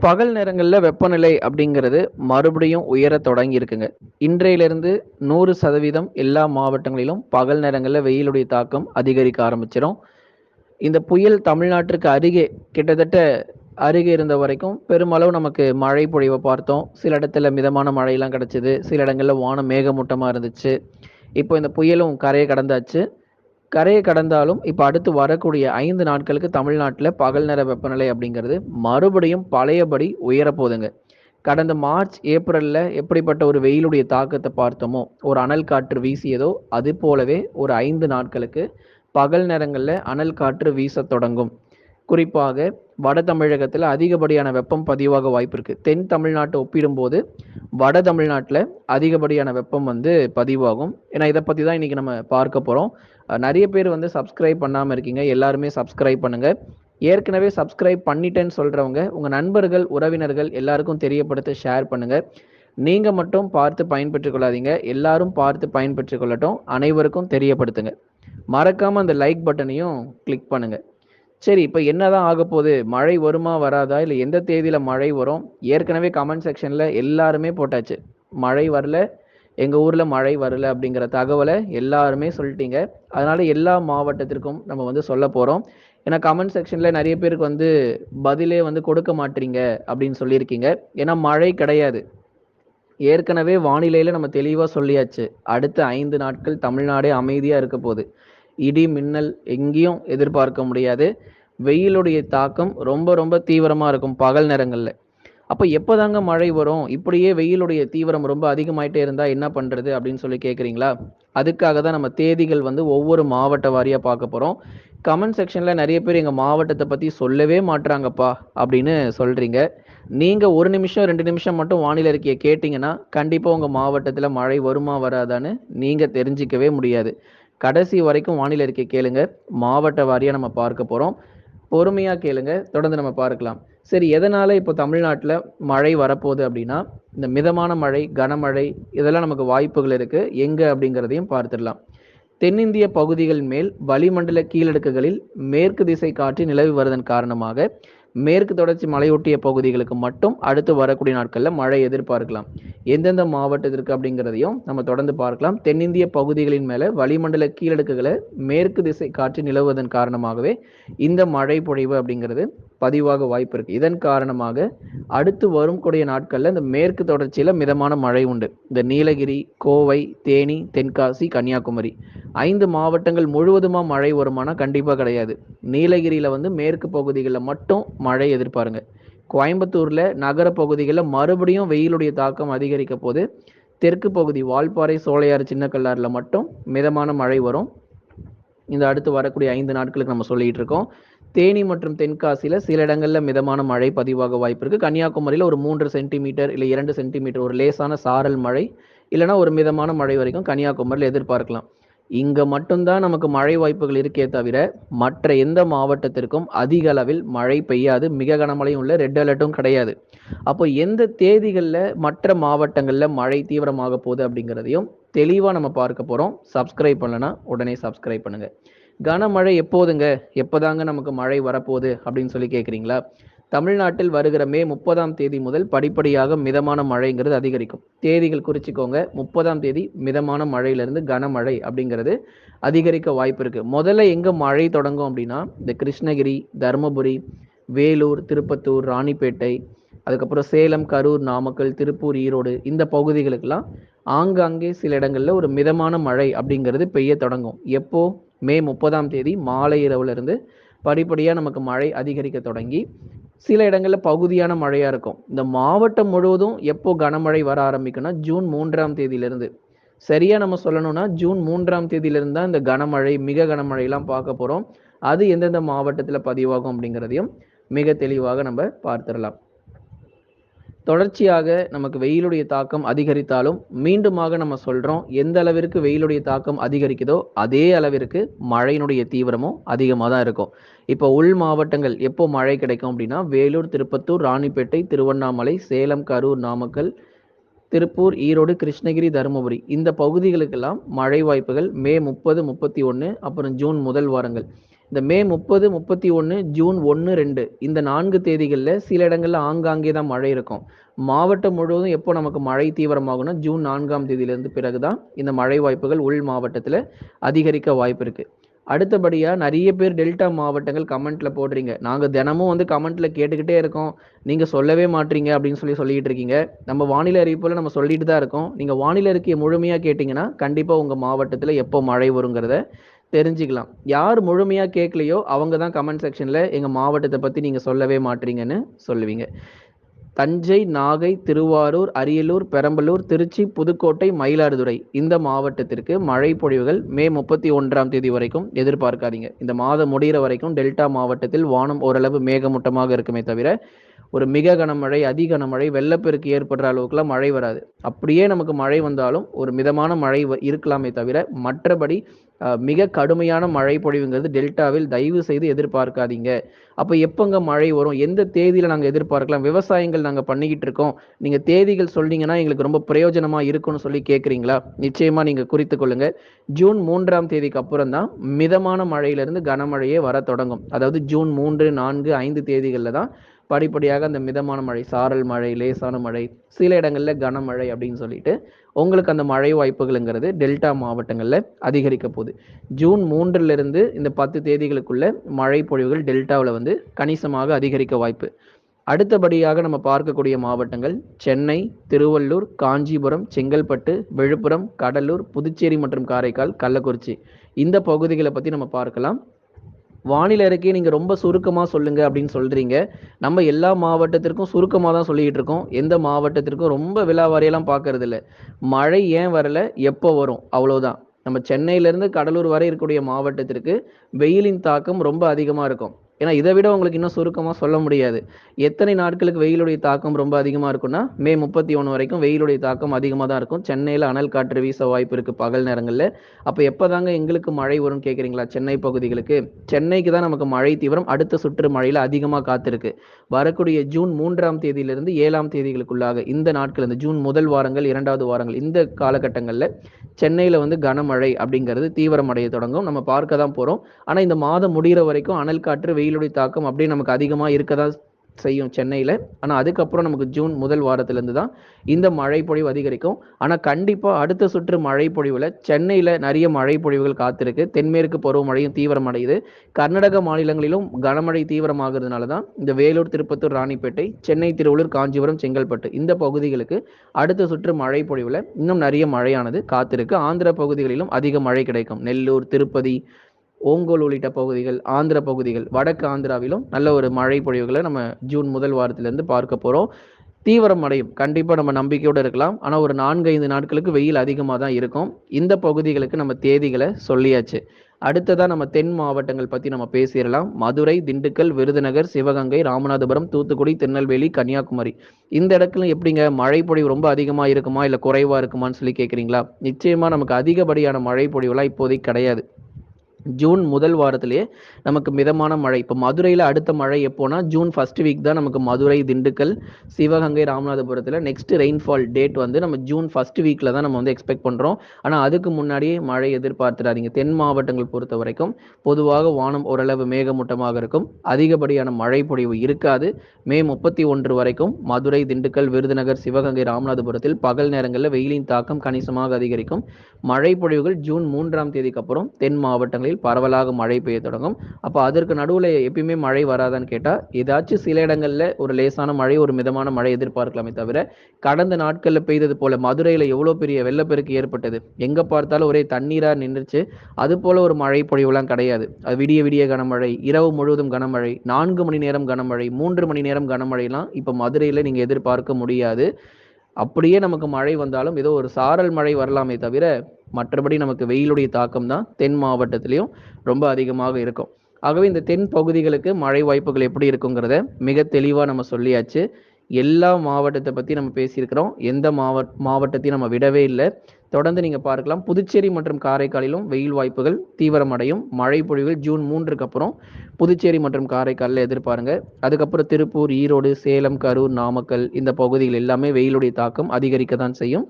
பகல் நேரங்களில் வெப்பநிலை அப்படிங்கிறது மறுபடியும் உயர தொடங்கி இருக்குங்க இன்றையிலிருந்து நூறு சதவீதம் எல்லா மாவட்டங்களிலும் பகல் நேரங்களில் வெயிலுடைய தாக்கம் அதிகரிக்க ஆரம்பிச்சிடும் இந்த புயல் தமிழ்நாட்டிற்கு அருகே கிட்டத்தட்ட அருகே இருந்த வரைக்கும் பெருமளவு நமக்கு மழை பொழிவை பார்த்தோம். சில இடத்துல மிதமான மழையெல்லாம் கிடச்சிது. சில இடங்களில் வானம் மேகமூட்டமாக இருந்துச்சு. இப்போ இந்த புயலும் கரையை கடந்தாச்சு. கரையை கடந்தாலும் இப்போ அடுத்து வரக்கூடிய ஐந்து நாட்களுக்கு தமிழ்நாட்டில் பகல் நேர வெப்பநிலை அப்படிங்கிறது மறுபடியும் பழையபடி உயரப்போகுதுங்க. கடந்த மார்ச் ஏப்ரலில் எப்படிப்பட்ட ஒரு வெயிலுடைய தாக்கத்தை பார்த்தோமோ ஒரு அனல் காற்று வீசியதோ அது போலவே ஒரு ஐந்து நாட்களுக்கு பகல் நேரங்களில் அனல் காற்று வீச தொடங்கும். குறிப்பாக வட தமிழகத்தில் அதிகப்படியான வெப்பம் பதிவாக வாய்ப்பு இருக்குது தென் தமிழ்நாட்டை ஒப்பிடும்போது வட தமிழ்நாட்டில் அதிகப்படியான வெப்பம் வந்து பதிவாகும். ஏன்னா இதை பற்றி தான் இன்றைக்கி நம்ம பார்க்க போகிறோம் நிறைய பேர் வந்து சப்ஸ்கிரைப் பண்ணாமல் இருக்கீங்க. எல்லாருமே சப்ஸ்கிரைப் பண்ணுங்கள் ஏற்கனவே சப்ஸ்கிரைப் பண்ணிட்டேன்னு சொல்கிறவங்க உங்கள் நண்பர்கள் உறவினர்கள் எல்லாருக்கும் தெரியப்படுத்த ஷேர் பண்ணுங்கள் நீங்கள் மட்டும் பார்த்து பயன்பெற்றுக் கொள்ளாதீங்க. எல்லாரும் பார்த்து பயன்பெற்றுக் கொள்ளட்டும். அனைவருக்கும் தெரியப்படுத்துங்க. மறக்காமல் அந்த லைக் பட்டனையும் கிளிக் பண்ணுங்கள் சரி இப்போ என்னதான் ஆக போகுது? மழை வருமா வராதா? இல்லை எந்த தேதியில் மழை வரும்? ஏற்கனவே கமெண்ட் செக்ஷனில் எல்லாருமே போட்டாச்சு. மழை வரல எங்கள் ஊரில் மழை வரல அப்படிங்கிற தகவலை எல்லாருமே சொல்லிட்டீங்க. அதனால் எல்லா மாவட்டத்திற்கும் நம்ம வந்து சொல்ல போகிறோம் ஏன்னா கமெண்ட் செக்ஷனில் நிறைய பேருக்கு வந்து பதிலே வந்து கொடுக்க மாட்டீங்க அப்படின்னு சொல்லியிருக்கீங்க. ஏன்னா மழை கிடையாது. ஏற்கனவே வானிலையில் நம்ம தெளிவாக சொல்லியாச்சு. அடுத்த ஐந்து நாட்கள் தமிழ்நாடே அமைதியாக இருக்க போகுது. இடி மின்னல் எங்கேயும் எதிர்பார்க்க முடியாது. வெயிலுடைய தாக்கம் ரொம்ப ரொம்ப தீவிரமாக இருக்கும் பகல் நேரங்களில். அப்போ எப்போதாங்க மழை வரும்? இப்படியே வெயிலுடைய தீவிரம் ரொம்ப அதிகமாயிட்டே இருந்தால் என்ன பண்ணுறது அப்படின்னு சொல்லி கேட்குறீங்களா அதுக்காக தான் நம்ம தேதிகள் வந்து ஒவ்வொரு மாவட்ட வாரியாக பார்க்க போகிறோம் கமெண்ட் செக்ஷனில் நிறைய பேர் எங்கள் மாவட்டத்தை பற்றி சொல்லவே மாட்டுறாங்கப்பா அப்படின்னு சொல்கிறீங்க நீங்கள் ஒரு நிமிஷம் ரெண்டு நிமிஷம் மட்டும் வானிலை அறிக்கையை கேட்டிங்கன்னா கண்டிப்பாக உங்கள் மாவட்டத்தில் மழை வருமா வராதான்னு நீங்கள் தெரிஞ்சிக்கவே முடியாது. கடைசி வரைக்கும் வானிலை இருக்கை கேளுங்க. மாவட்ட வாரியாக நம்ம பார்க்க போகிறோம் பொறுமையாக கேளுங்க. தொடர்ந்து நம்ம பார்க்கலாம். சரி எதனால் இப்போ தமிழ்நாட்டில் மழை வரப்போகுது அப்படின்னா இந்த மிதமான மழை கனமழை இதெல்லாம் நமக்கு வாய்ப்புகள் இருக்குது எங்கே அப்படிங்கிறதையும் பார்த்துடலாம். தென்னிந்திய பகுதிகள் மேல் வளிமண்டல கீழடுக்குகளில் மேற்கு திசை காற்று நிலவி வருவதன் காரணமாக மேற்கு தொடர்ச்சி மலையொட்டிய பகுதிகளுக்கு மட்டும் அடுத்து வரக்கூடிய நாட்களில் மழை எதிர்பார்க்கலாம். எந்தெந்த மாவட்டத்திற்கு அப்படிங்கிறதையும் நம்ம தொடர்ந்து பார்க்கலாம். தென்னிந்திய பகுதிகளின் மேலே வளிமண்டல கீழடுக்குகளை மேற்கு திசை காற்று நிலவுவதன் காரணமாகவே இந்த மழை பொழிவு அப்படிங்கிறது பதிவாக வாய்ப்பு இருக்கு. இதன் காரணமாக அடுத்து வரும் கூடிய நாட்களில் இந்த மேற்கு தொடர்ச்சியில் மிதமான மழை உண்டு. இந்த நீலகிரி கோவை தேனி தென்காசி கன்னியாகுமரி. ஐந்து மாவட்டங்கள் முழுவதுமா மழை வருமானா கண்டிப்பாக கிடையாது. நீலகிரியில் வந்து மேற்கு பகுதிகளில் மட்டும் மழை எதிர்பாருங்க. கோயம்புத்தூரில் நகர பகுதிகளில் மறுபடியும் வெயிலுடைய தாக்கம் அதிகரிக்க போது தெற்கு பகுதி வால்பாறை சோழையார் சின்ன கல்லாறில் மட்டும் மிதமான மழை வரும். இந்த அடுத்து வரக்கூடிய ஐந்து நாட்களுக்கு நம்ம சொல்லிட்டு இருக்கோம். தேனி மற்றும் தென்காசியில் சில இடங்களில் மிதமான மழை பதிவாக வாய்ப்பு இருக்குது கன்னியாகுமரியில் ஒரு மூன்று சென்டிமீட்டர் இல்லை இரண்டு சென்டிமீட்டர் ஒரு லேசான சாரல் மழை. இல்லைனா ஒரு மிதமான மழை வரைக்கும் கன்னியாகுமரியில் எதிர்பார்க்கலாம். இங்கே மட்டும்தான் நமக்கு மழை வாய்ப்புகள் இருக்கே தவிர மற்ற எந்த மாவட்டத்திற்கும் அதிக அளவில் மழை பெய்யாது. மிக கனமழையும் உள்ள ரெட் அலர்ட்டும் கிடையாது. அப்போ எந்த தேதிகளில் மற்ற மாவட்டங்களில் மழை தீவிரமாக போகுது அப்படிங்கிறதையும் தெளிவாக நம்ம பார்க்க போகிறோம் சப்ஸ்கிரைப் பண்ணலன்னா உடனே சப்ஸ்கிரைப் பண்ணுங்கள் கனமழை எப்போதுங்க? எப்போதாங்க நமக்கு மழை வரப்போகுது? அப்படின்னு சொல்லி கேட்குறீங்களா? தமிழ்நாட்டில் வருகிற மே முப்பதாம் தேதி முதல் படிப்படியாக மிதமான மழைங்கிறது அதிகரிக்கும். தேதிகள் குறிச்சிக்கோங்க. முப்பதாம் தேதி மிதமான மழையிலிருந்து கனமழை அப்படிங்கிறது அதிகரிக்க வாய்ப்பு இருக்கு. முதல்ல எங்க மழை தொடங்கும் அப்படின்னா இந்த கிருஷ்ணகிரி தருமபுரி வேலூர் திருப்பத்தூர் ராணிப்பேட்டை அதுக்கப்புறம் சேலம் கரூர் நாமக்கல் திருப்பூர் ஈரோடு இந்த பகுதிகளுக்கெல்லாம் ஆங்காங்கே சில இடங்களில் ஒரு மிதமான மழை அப்படிங்கிறது பெய்ய தொடங்கும். எப்போ? மே முப்பதாம் தேதி மாலை இரவுலேருந்து படிப்படியாக நமக்கு மழை அதிகரிக்க தொடங்கி சில இடங்களில் பகுதியான மழையாக இருக்கும். இந்த மாவட்டம் முழுவதும் எப்போ கனமழை வர ஆரம்பிக்கும்னா ஜூன் மூன்றாம் தேதியிலிருந்து. சரியாக நம்ம சொல்லணும்னா ஜூன் மூன்றாம் தேதியிலிருந்து தான் இந்த கனமழை மிக கனமழையெல்லாம் பார்க்க போகிறோம் அது எந்தெந்த மாவட்டத்தில் பதிவாகும் அப்படிங்கிறதையும் மிக தெளிவாக நம்ம பார்த்துடலாம். தொடர்ச்சியாக நமக்கு வெயிலுடைய தாக்கம் அதிகரித்தாலும் மீண்டுமாக நம்ம சொல்கிறோம் எந்த அளவிற்கு வெயிலுடைய தாக்கம் அதிகரிக்குதோ அதே அளவிற்கு மழையினுடைய தீவிரமும் அதிகமாக தான் இருக்கும். இப்போ உள் மாவட்டங்கள் எப்போ மழை கிடைக்கும் அப்படின்னா வேலூர் திருப்பத்தூர் ராணிப்பேட்டை திருவண்ணாமலை சேலம் கரூர் நாமக்கல் திருப்பூர் ஈரோடு கிருஷ்ணகிரி தருமபுரி இந்த பகுதிகளுக்கெல்லாம் மழை வாய்ப்புகள் மே முப்பது முப்பத்தி ஒன்று அப்புறம் ஜூன் முதல் வாரங்கள். இந்த மே முப்பது முப்பத்தி ஒன்று ஜூன் ஒன்று ரெண்டு இந்த நான்கு தேதிகளில் சில இடங்களில் ஆங்காங்கே தான் மழை இருக்கும். மாவட்டம் முழுவதும் எப்போ நமக்கு மழை தீவிரமாகும்னா ஜூன் நான்காம் தேதியிலிருந்து பிறகு தான் இந்த மழை வாய்ப்புகள் உள் மாவட்டத்தில் அதிகரிக்க வாய்ப்பு இருக்குது அடுத்தபடியாக நிறைய பேர் டெல்டா மாவட்டங்கள் கமெண்ட்ல போடுறீங்க. நாங்கள் தினமும் வந்து கமெண்ட்ல கேட்டுக்கிட்டே இருக்கோம். நீங்கள் சொல்லவே மாட்டீங்க அப்படின்னு சொல்லி சொல்லிட்டு இருக்கீங்க. நம்ம வானிலை அறிவிப்பில் நம்ம சொல்லிட்டு தான் இருக்கோம். நீங்கள் வானிலை அறிக்கையை முழுமையாக கேட்டிங்கன்னா கண்டிப்பாக உங்கள் மாவட்டத்தில் எப்போ மழை வருங்கிறத தெரிஞ்சுக்கலாம். யார் முழுமையாக கேட்கலையோ அவங்க தான் கமெண்ட் செக்ஷனில் எங்கள் மாவட்டத்தை பற்றி நீங்கள் சொல்லவே மாட்டீங்கன்னு சொல்லுவீங்க. தஞ்சை நாகை திருவாரூர் அரியலூர் பெரம்பலூர் திருச்சி புதுக்கோட்டை மயிலாடுதுறை இந்த மாவட்டத்திற்கு மழை பொழிவுகள் மே முப்பத்தி ஒன்றாம் தேதி வரைக்கும் எதிர்பார்க்காதீங்க. இந்த மாதம் முடிகிற வரைக்கும் டெல்டா மாவட்டத்தில் வானம் ஓரளவு மேகமூட்டமாக இருக்குமே தவிர ஒரு மிக கனமழை அதி கனமழை வெள்ளப்பெருக்கு ஏற்படுற அளவுக்குலாம் மழை வராது. அப்படியே நமக்கு மழை வந்தாலும் ஒரு மிதமான மழை இருக்கலாமே தவிர மற்றபடி மிக கடுமையான மழை பொழிவுங்கிறது டெல்டாவில் தயவு செய்து எதிர்பார்க்காதீங்க. அப்போ எப்போங்க மழை வரும்? எந்த தேதியில் நாங்கள் எதிர்பார்க்கலாம்? விவசாயங்கள் நாங்கள் பண்ணிக்கிட்டு இருக்கோம். நீங்கள் தேதிகள் சொன்னீங்கன்னா எங்களுக்கு ரொம்ப பிரயோஜனமாக இருக்கும்னு சொல்லி கேட்குறீங்களா நிச்சயமாக நீங்கள் குறித்து கொள்ளுங்க. ஜூன் மூன்றாம் தேதிக்கு அப்புறம் தான் மிதமான மழையிலிருந்து கனமழையே வர தொடங்கும். அதாவது ஜூன் மூன்று நான்கு ஐந்து தேதிகளில் தான் படிப்படியாக அந்த மிதமான மழை சாரல் மழை லேசான மழை சில இடங்களில் கனமழை அப்படின்னு சொல்லிட்டு உங்களுக்கு அந்த மழை வாய்ப்புகள்ங்கிறது டெல்டா மாவட்டங்களில் அதிகரிக்க போகுது. ஜூன் மூன்றிலிருந்து இந்த பத்து தேதிகளுக்குள்ள மழை பொழிவுகள் டெல்டாவில் வந்து கணிசமாக அதிகரிக்க வாய்ப்பு. அடுத்தபடியாக நம்ம பார்க்கக்கூடிய மாவட்டங்கள் சென்னை திருவள்ளூர் காஞ்சிபுரம் செங்கல்பட்டு விழுப்புரம் கடலூர் புதுச்சேரி மற்றும் காரைக்கால் கள்ளக்குறிச்சி. இந்த பகுதிகளை பற்றி நம்ம பார்க்கலாம். வானிலை அறிக்கையை நீங்கள் ரொம்ப சுருக்கமாக சொல்லுங்க அப்படின்னு சொல்கிறீங்க நம்ம எல்லா மாவட்டத்திற்கும் சுருக்கமாக தான் சொல்லிக்கிட்டு இருக்கோம். எந்த மாவட்டத்திற்கும் ரொம்ப விழாவாரியெல்லாம் பார்க்கறது இல்லை மழை ஏன் வரல? எப்போ வரும்? அவ்வளோதான் நம்ம சென்னையிலேருந்து கடலூர் வரை இருக்கக்கூடிய மாவட்டத்திற்கு வெயிலின் தாக்கம் ரொம்ப அதிகமாக இருக்கும். ஏன்னா இதை விட உங்களுக்கு இன்னும் சுருக்கமாக சொல்ல முடியாது. எத்தனை நாட்களுக்கு வெயிலுடைய தாக்கம் ரொம்ப அதிகமாக இருக்குன்னா மே முப்பத்தி ஒன்று வரைக்கும் வெயிலுடைய தாக்கம் அதிகமாக தான் இருக்கும். சென்னையில் அனல் காற்று வீச வாய்ப்பு இருக்குது பகல் நேரங்களில். அப்போ எப்போ தாங்க எங்களுக்கு மழை வரும்னு கேட்குறீங்களா சென்னை பகுதிகளுக்கு. சென்னைக்கு தான் நமக்கு மழை தீவிரம். அடுத்த சுற்று மழையில் அதிகமாக காத்திருக்கு வரக்கூடிய ஜூன் மூன்றாம் தேதியிலிருந்து ஏழாம் தேதிகளுக்குள்ளாக இந்த நாட்கள் இந்த ஜூன் முதல் வாரங்கள் இரண்டாவது வாரங்கள் இந்த காலகட்டங்களில் சென்னையில் வந்து கனமழை அப்படிங்கிறது தீவிரமடைய தொடங்கும். நம்ம பார்க்க தான் போகிறோம் ஆனால் இந்த மாதம் முடிகிற வரைக்கும் அனல் காற்று வெயில் வெயிலுடைய தாக்கம் அப்படியே நமக்கு அதிகமாக இருக்க தான் செய்யும் சென்னையில். ஆனால் அதுக்கப்புறம் நமக்கு ஜூன் முதல் வாரத்திலேருந்து தான் இந்த மழை பொழிவு அதிகரிக்கும். ஆனால் கண்டிப்பாக அடுத்த சுற்று மழை பொழிவில் சென்னையில் நிறைய மழை பொழிவுகள் காத்திருக்கு. தென்மேற்கு பருவமழையும் தீவிரமடையுது. கர்நாடக மாநிலங்களிலும் கனமழை தீவிரமாகிறதுனால தான் இந்த வேலூர் திருப்பத்தூர் ராணிப்பேட்டை சென்னை திருவள்ளூர் காஞ்சிபுரம் செங்கல்பட்டு இந்த பகுதிகளுக்கு அடுத்த சுற்று மழை பொழிவில் இன்னும் நிறைய மழையானது காத்திருக்கு. ஆந்திர பகுதிகளிலும் அதிக மழை கிடைக்கும். நெல்லூர் திருப்பதி ஓங்கோல் உள்ளிட்ட பகுதிகள் ஆந்திர பகுதிகள் வடக்கு ஆந்திராவிலும் நல்ல ஒரு மழை பொழிவுகளை நம்ம ஜூன் முதல் வாரத்திலிருந்து பார்க்க போகிறோம் தீவிரம் அடையும். கண்டிப்பாக நம்ம நம்பிக்கையோடு இருக்கலாம். ஆனால் ஒரு நான்கு ஐந்து நாட்களுக்கு வெயில் அதிகமாக தான் இருக்கும். இந்த பகுதிகளுக்கு நம்ம தேதிகளை சொல்லியாச்சு. அடுத்ததாக நம்ம தென் மாவட்டங்கள் பற்றி நம்ம பேசிடலாம். மதுரை திண்டுக்கல் விருதுநகர் சிவகங்கை ராமநாதபுரம் தூத்துக்குடி திருநெல்வேலி கன்னியாகுமரி. இந்த இடத்துல எப்படிங்க? மழை பொழிவு ரொம்ப அதிகமாக இருக்குமா? இல்லை குறைவாக இருக்குமான்னு சொல்லி கேட்குறீங்களா நிச்சயமாக நமக்கு அதிகப்படியான மழை பொழிவுலாம் இப்போதைக்கு கிடையாது. ஜூன் முதல் வாரத்திலேயே நமக்கு மிதமான மழை. இப்போ மதுரையில் அடுத்த மழை எப்போனா ஜூன் ஃபர்ஸ்ட் வீக் தான் நமக்கு மதுரை திண்டுக்கல் சிவகங்கை ராமநாதபுரத்தில் நெக்ஸ்ட் ரெயின்ஃபால் டேட் வந்து நம்ம ஜூன் ஃபர்ஸ்ட் வீக்கில் தான் நம்ம வந்து எக்ஸ்பெக்ட் பண்ணுறோம் ஆனால் அதுக்கு முன்னாடியே மழை எதிர்பார்த்துடாதீங்க தென் மாவட்டங்கள் பொறுத்த வரைக்கும் பொதுவாக வானம் ஓரளவு மேகமூட்டமாக இருக்கும். அதிகப்படியான மழை பொழிவு இருக்காது. மே முப்பத்தி ஒன்று வரைக்கும் மதுரை திண்டுக்கல் விருதுநகர் சிவகங்கை ராமநாதபுரத்தில் பகல் நேரங்களில் வெயிலின் தாக்கம் கணிசமாக அதிகரிக்கும். மழை பொழிவுகள் ஜூன் மூன்றாம் தேதிக்கு அப்புறம் தென் மாவட்டங்களில் பரவலாக மழை பெய்ய தொடங்கும். அப்போ அதற்கு நடுவில் எப்பயுமே மழை வராதான்னு கேட்டால் ஏதாச்சும் சில இடங்களில் ஒரு லேசான மழை ஒரு மிதமான மழை எதிர்பார்க்கலாமே தவிர கடந்த நாட்களில் பெய்தது போல மதுரையில் எவ்வளோ பெரிய வெள்ளப்பெருக்கு ஏற்பட்டது எங்கே பார்த்தாலும் ஒரே தண்ணீராக நின்றுச்சு அது போல ஒரு மழை பொழிவுலாம் கிடையாது. அது விடிய விடிய கனமழை இரவு முழுவதும் கனமழை நான்கு மணி நேரம் கனமழை மூன்று மணி நேரம் கனமழைலாம் இப்போ மதுரையில் நீங்கள் எதிர்பார்க்க முடியாது. அப்படியே நமக்கு மழை வந்தாலும் ஏதோ ஒரு சாரல் மழை வரலாமே தவிர மற்றபடி நமக்கு வெயிலுடைய தாக்கம் தான் தென் மாவட்டத்திலையும் ரொம்ப அதிகமாக இருக்கும். ஆகவே இந்த தென் பகுதிகளுக்கு மழை வாய்ப்புகள் எப்படி இருக்குங்கிறத மிக தெளிவாக நம்ம சொல்லியாச்சு. எல்லா மாவட்டத்தை பற்றி நம்ம பேசியிருக்கிறோம். எந்த மாவட் மாவட்டத்தையும் நம்ம விடவே இல்லை. தொடர்ந்து நீங்க பார்க்கலாம். புதுச்சேரி மற்றும் காரைக்காலிலும் வெயில் வாய்ப்புகள் தீவிரமடையும். மழை பொழிவுகள் ஜூன் மூன்றுக்கு அப்புறம் புதுச்சேரி மற்றும் காரைக்காலில் எதிர்பாருங்க. அதுக்கப்புறம் திருப்பூர் ஈரோடு சேலம் கரூர் நாமக்கல் இந்த பகுதிகள் எல்லாமே வெயிலுடைய தாக்கம் அதிகரிக்க தான் செய்யும்.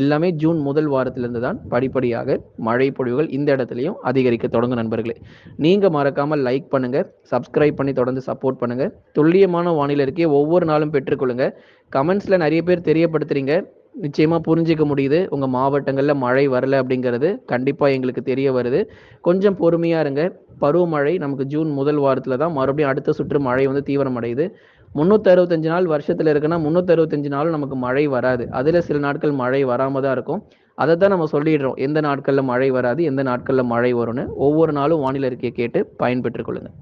எல்லாமே ஜூன் முதல் வாரத்திலிருந்து தான் படிப்படியாக மழை பொழிவுகள் இந்த இடத்துலையும் அதிகரிக்க தொடங்கும் நண்பர்களே. நீங்க மறக்காம லைக் பண்ணுங்க சப்ஸ்கிரைப் பண்ணி தொடர்ந்து சப்போர்ட் பண்ணுங்க. துல்லியமான வானிலை இருக்கே ஒவ்வொரு நாளும் பெற்றுக்கொள்ளுங்க. கமெண்ட்ஸ்ல நிறைய பேர் தெரியப்படுத்துறீங்க. நிச்சயமாக புரிஞ்சிக்க முடியுது. உங்கள் மாவட்டங்களில் மழை வரல அப்படிங்கிறது கண்டிப்பாக எங்களுக்கு தெரிய வருது. கொஞ்சம் பொறுமையாக இருங்க. பருவமழை நமக்கு ஜூன் முதல் வாரத்தில் தான் மறுபடியும் அடுத்த சுற்று மழை வந்து தீவிரமடையுது. முந்நூற்றி அறுபத்தஞ்சு நாள் வருஷத்தில் இருக்குன்னா முந்நூற்றி அறுபத்தஞ்சு நாளும் நமக்கு மழை வராது. அதில் சில நாட்கள் மழை வராமல் தான் இருக்கும். அதை தான் நம்ம சொல்லிடுறோம். எந்த நாட்களில் மழை வராது எந்த நாட்களில் மழை வரும்னு. ஒவ்வொரு நாளும் வானிலை அறிக்கையை கேட்டு பயன்பெற்றுக்கொள்ளுங்கள்